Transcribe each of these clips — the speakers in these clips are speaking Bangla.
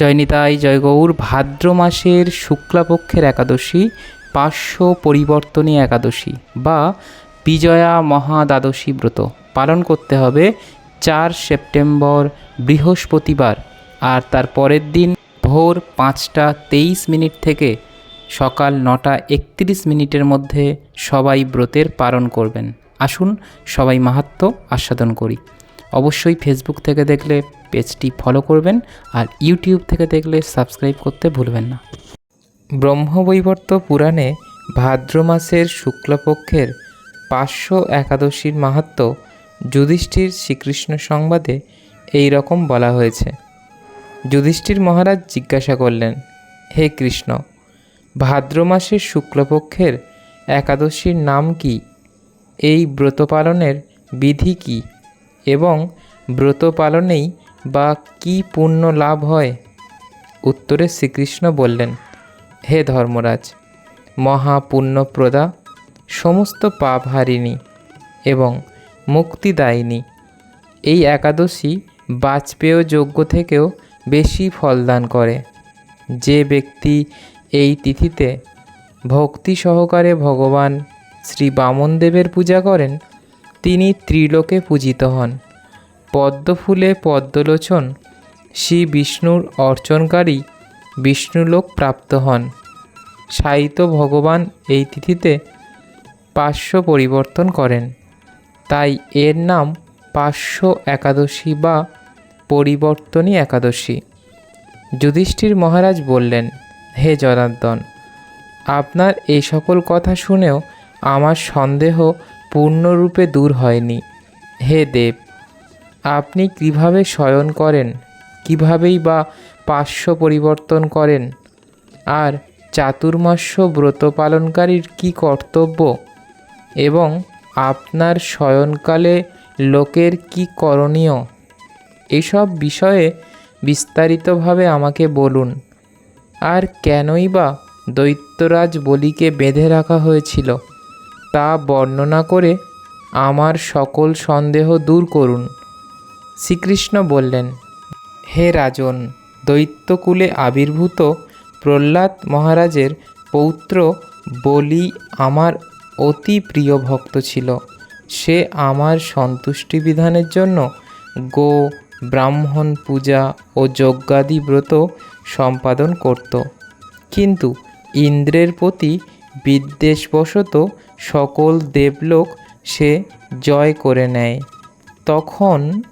জয়নিতাই জয়গৌর ভাদ্র মাসের শুক্লাপক্ষের একাদশী, পার্শ্ব পরিবর্তনী একাদশী বা বিজয়া মহাদ্বাদশী ব্রত পালন করতে হবে চার সেপ্টেম্বর বৃহস্পতিবার আর তার পরের দিন ভোর পাঁচটা তেইশ মিনিট থেকে সকাল নটা একত্রিশ মিনিটের মধ্যে সবাই ব্রতের পালন করবেন। আসুন সবাই মাহাত্ম আস্বাদন করি। অবশ্যই ফেসবুক থেকে দেখলে পেজটি ফলো করবেন আর ইউটিউব থেকে দেখলে সাবস্ক্রাইব করতে ভুলবেন না। ব্রহ্মবৈবর্ত পুরাণে ভাদ্র মাসের শুক্লপক্ষের পাঁচশো একাদশীর মাহাত্ম যুধিষ্ঠির শ্রীকৃষ্ণ সংবাদে এই রকম বলা হয়েছে। যুধিষ্ঠির মহারাজ জিজ্ঞাসা করলেন, হে কৃষ্ণ, ভাদ্র মাসের শুক্লপক্ষের একাদশীর নাম কি? এই ব্রত পালনের বিধি কি? এবং ব্রত পালনেই বা কি পুণ্য লাভ হয়? উত্তরে শ্রীকৃষ্ণ বললেন, হে ধর্মরাজ, মহাপুণ্যপ্রদা সমস্ত পাপ হারিণী এবং মুক্তিদায়িনী। এই একাদশী বাজপেয় যজ্ঞ থেকেও বেশি ফলদান করে। যে ব্যক্তি এই তিথিতে ভক্তি সহকারে ভগবান শ্রী বামনদেবের পূজা করেন তিনি ত্রিলোকে পূজিত হন। পদ্মফুলে পদ্মলোচন, শ্রী বিষ্ণুর অর্চনকারী বিষ্ণুলোক প্রাপ্ত হন। সাহিত্য ভগবান এই তিথিতে পার্শ্ব পরিবর্তন করেন। তাই এর নাম পার্শ্ব একাদশী বা পরিবর্তনী একাদশী। যুধিষ্ঠির মহারাজ বললেন, হে জনার্দন, আপনার এই সকল কথা শুনেও আমার সন্দেহ পূর্ণরূপে দূর হয়নি। হে দেব, আপনি কীভাবে শয়ন করেন? কিভাবেই বা পার্শ্ব পরিবর্তন করেন? আর চাতুর্মাস্য ব্রত পালনকারীর কি কর্তব্য? এবং আপনার শয়নকালে লোকের কি করণীয়? এসব বিষয়ে বিস্তারিতভাবে আমাকে বলুন। আর কেনই বা দৈত্যরাজ বলিকে বেঁধে রাখা হয়েছিল? তা বর্ণনা করে আমার সকল সন্দেহ দূর করুন। শ্রীকৃষ্ণ বললেন, হে রাজন, দৈত্যকুলে আবির্ভূত প্রহ্লাদ মহারাজের পৌত্র বলি আমার অতি প্রিয় ভক্ত ছিল। সে আমার সন্তুষ্টি বিধানের জন্য গো, ব্রাহ্মণ পূজা ও যজ্ঞাদি ব্রত সম্পাদন করত। কিন্তু ইন্দ্রের প্রতি বিদ্বেষবশত সকল দেবলোক সে জয় করে নেয়। তখন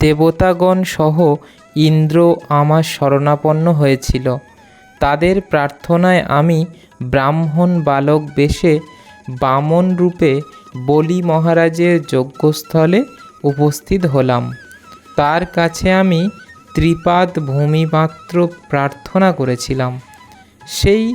দেবতাগণ সহ ইন্দ্র আমার শরণাপন্ন হয়েছিল। তাদের প্রার্থনায় আমি ব্রাহ্মণ বালক বেশে বামন রূপে বলি মহারাজের যজ্ঞস্থলে উপস্থিত হলাম। তার কাছে আমি ত্রিপাদ ভূমি মাত্র প্রার্থনা করেছিলাম। সেই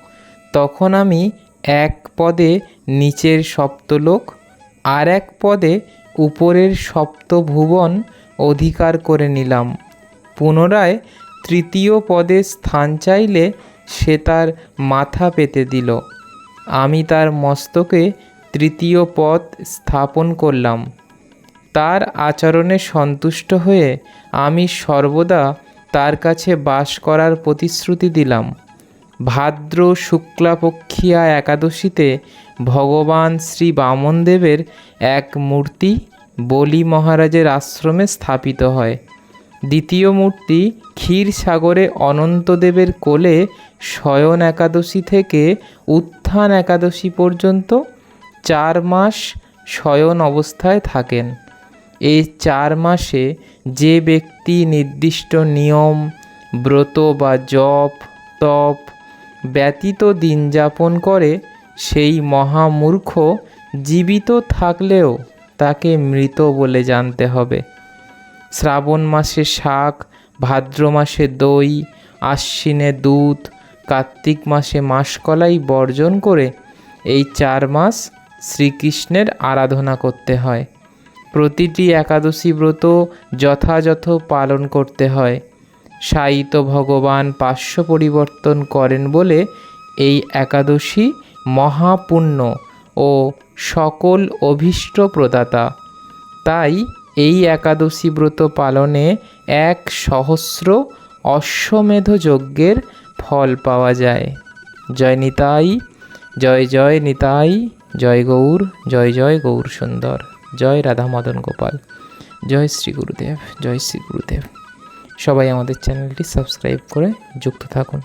তখন আমি এক পদে নিচের সপ্তলোক আর এক পদে উপরের সপ্তভুবন অধিকার করে নিলাম। পুনরায় তৃতীয় পদে স্থান চাইলে সে তার মাথা পেতে দিল। আমি তার মস্তকে তৃতীয় পদ স্থাপন করলাম। তার আচরণে সন্তুষ্ট হয়ে আমি সর্বদা তার কাছে বাস করার প্রতিশ্রুতি দিলাম। ভাদ্র শুক্লাপক্ষিয়া একাদশীতে ভগবান শ্রী বামনদেবের এক মূর্তি বলি মহারাজের আশ্রমে স্থাপিত হয়। দ্বিতীয় মূর্তি ক্ষীরসাগরে অনন্তদেবের কোলে শয়ন একাদশী থেকে উত্থান একাদশী পর্যন্ত চার মাস শয়ন অবস্থায় থাকেন। এই চার মাসে যে ব্যক্তি নির্দিষ্ট নিয়ম, ব্রত বা জপ, তপ ব্যতীত দিন যাপন করে, সেই মহামূর্খ জীবিত থাকলেও তাকে মৃত বলে জানতে হবে। শ্রাবণ মাসে শাক, ভাদ্র মাসে দই, আশ্বিনে দুধ, কার্তিক মাসে মাসকলাই বর্জন করে এই চার মাস শ্রীকৃষ্ণের আরাধনা করতে হয়। প্রতিটি একাদশী ব্রত যথাযথ পালন করতে হয়। সায়িত ভগবান পার্শ্ব পরিবর্তন করেন বলে এই একাদশী মহাপুণ্য ও সকল অভীষ্ট প্রদাতা। তাই এই একাদশী ব্রত পালনে এক সহস্র অশ্বমেধ যজ্ঞের ফল পাওয়া যায়। জয় নিতাই, জয় জয় নিতাই, জয় গৌর, জয় জয় গৌর সুন্দর জয় রাধা মদন গোপাল জয় শ্রী গুরুদেব, জয় শ্রী গুরুদেব। সবাই আমাদের চ্যানেলটি সাবস্ক্রাইব করে যুক্ত থাকুন।